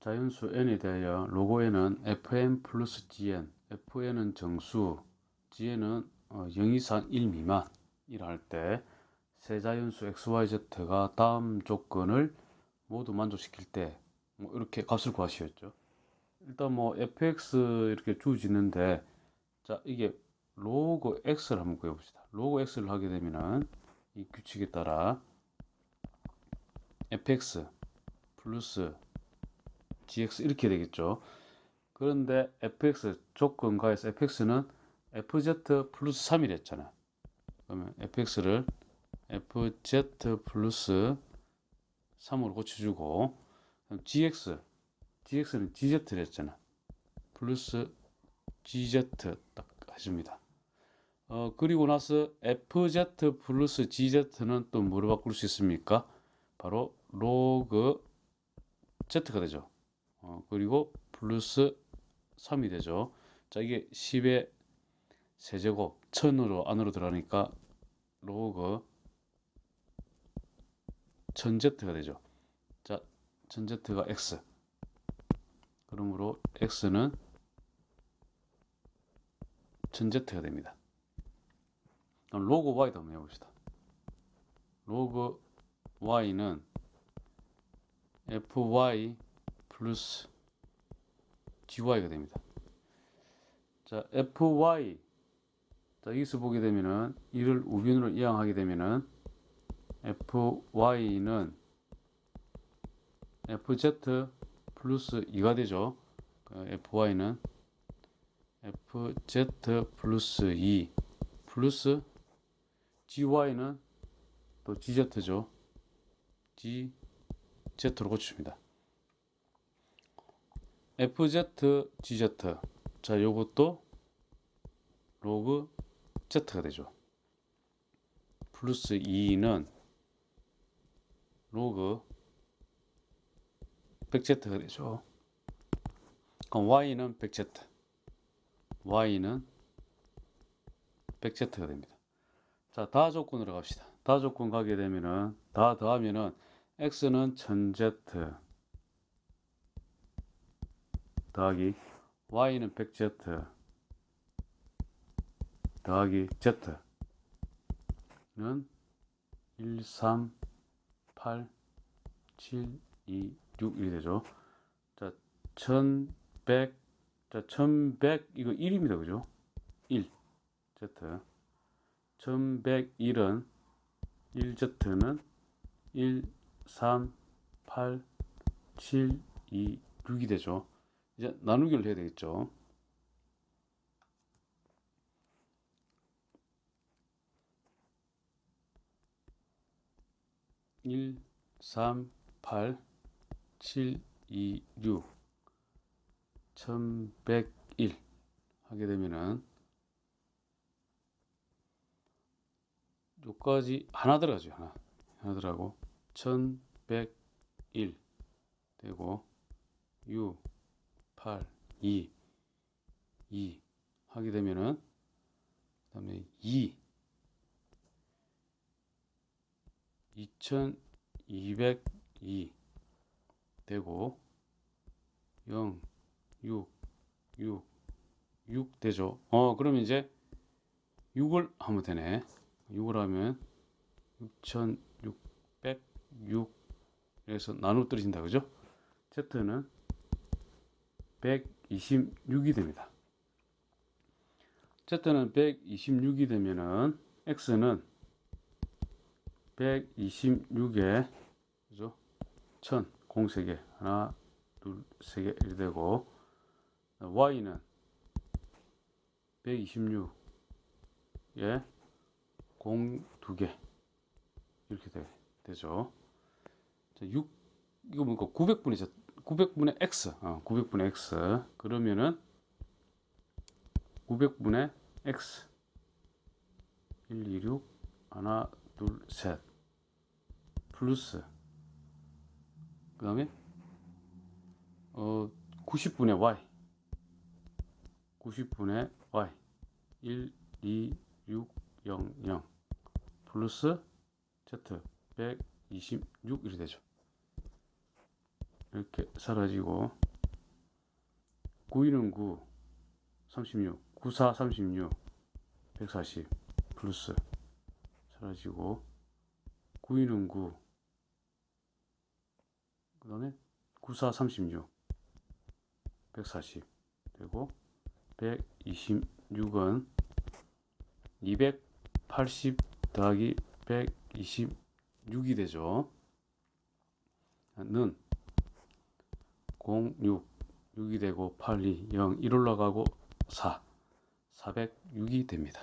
자연수 n에 대하여 로고 n은 fn 플러스 gn, fn은 정수, gn은 어, 0 이상 1 미만이라 할 때 세 자연수 xyz가 다음 조건을 모두 만족시킬 때 뭐 이렇게 값을 구하시었죠. 일단 뭐 fx 이렇게 주어지는데 자 이게 로그 x를 한번 구해봅시다. 로그 x를 하게 되면은 이 규칙에 따라 fx 플러스 gx 이렇게 되겠죠. 그런데 fx 조건가에서 fx는 fz 플러스 3이 랬잖아. 그러면 fx를 fz 플러스 3으로 고쳐주고 gx gx는 gz를 했잖아. 플러스 gz 딱 해줍니다. 어, 그리고 나서 fz 플러스 gz는 또 뭐로 바꿀 수 있습니까? 바로 로그 z가 되죠. 어, 그리고 플러스 3이 되죠. 자, 이게 10의 세제곱 1000으로 안으로 들어가니까 로그 1000z가 되죠. 자, 1000z가 x. 그러므로 x는 1000z가 됩니다. 그럼 로그 y도 한번 해봅시다. 로그 y는 fy 플러스 gy가 됩니다. 자, fy 자, 여기서 보게 되면은 이를 우변으로 이항하게 되면은 fy는 fz 플러스 2가 되죠. fy는 fz 플러스 2 플러스 gy는 또 gz죠. gz로 고칩니다. Fz, gz. 자, 요것도 로그 z가 되죠. 플러스 2는 로그 100z가 되죠. 그럼 y는 100z, y는 100z가 됩니다. 자, 다 조건으로 갑시다. 다 조건 가게 되면은 다 더하면은 x는 1000z 더하기 y는 100z 더하기 z는 1, 3, 8, 7, 2, 6 이렇게 되죠. 자, 1100, 자, 1100 이거 1입니다. 그죠? 1 z 1101은 1z는 1, 3, 8, 7, 2, 6이 되죠. 이제 나누기를 해야 되겠죠. 일, 삼, 팔, 칠, 이, 육, 천백일 하게 되면은 요까지 하나 들어가죠 하나 하나 들어가고 천백일 되고 6 8, 2, 2 하게 되면은 그 다음에 2 2202 되고 0 6 6 6 되죠. 어 그러면 이제 6을 하면 되네. 6을 하면 6606에서 나누 떨어진다 그죠? Z는 126이 됩니다. Z는 126이 되면은 X는 126에 그죠? 1000 공세 개 하나 둘세 개 이렇게 되고 Y는 126에 공 두 개 이렇게 되, 되죠. 6 이거 뭔가 900분이죠. 900분의 x, 어, 900분의 x. 그러면은 900분의 x. 1, 2, 6 하나, 둘, 셋. 플러스. 그 다음에 어, 90분의 y. 90분의 y. 1, 2, 6, 0, 0 플러스 z. 126 이렇게 되죠. 이렇게 사라지고 9위는 9 36 94 36 140 플러스 사라지고 9위는 9 그 다음에 94 36 140 되고 126은 280 더하기 126이 되죠. 는 06, 6이 되고 8, 2, 0, 1 올라가고 4, 406이 됩니다.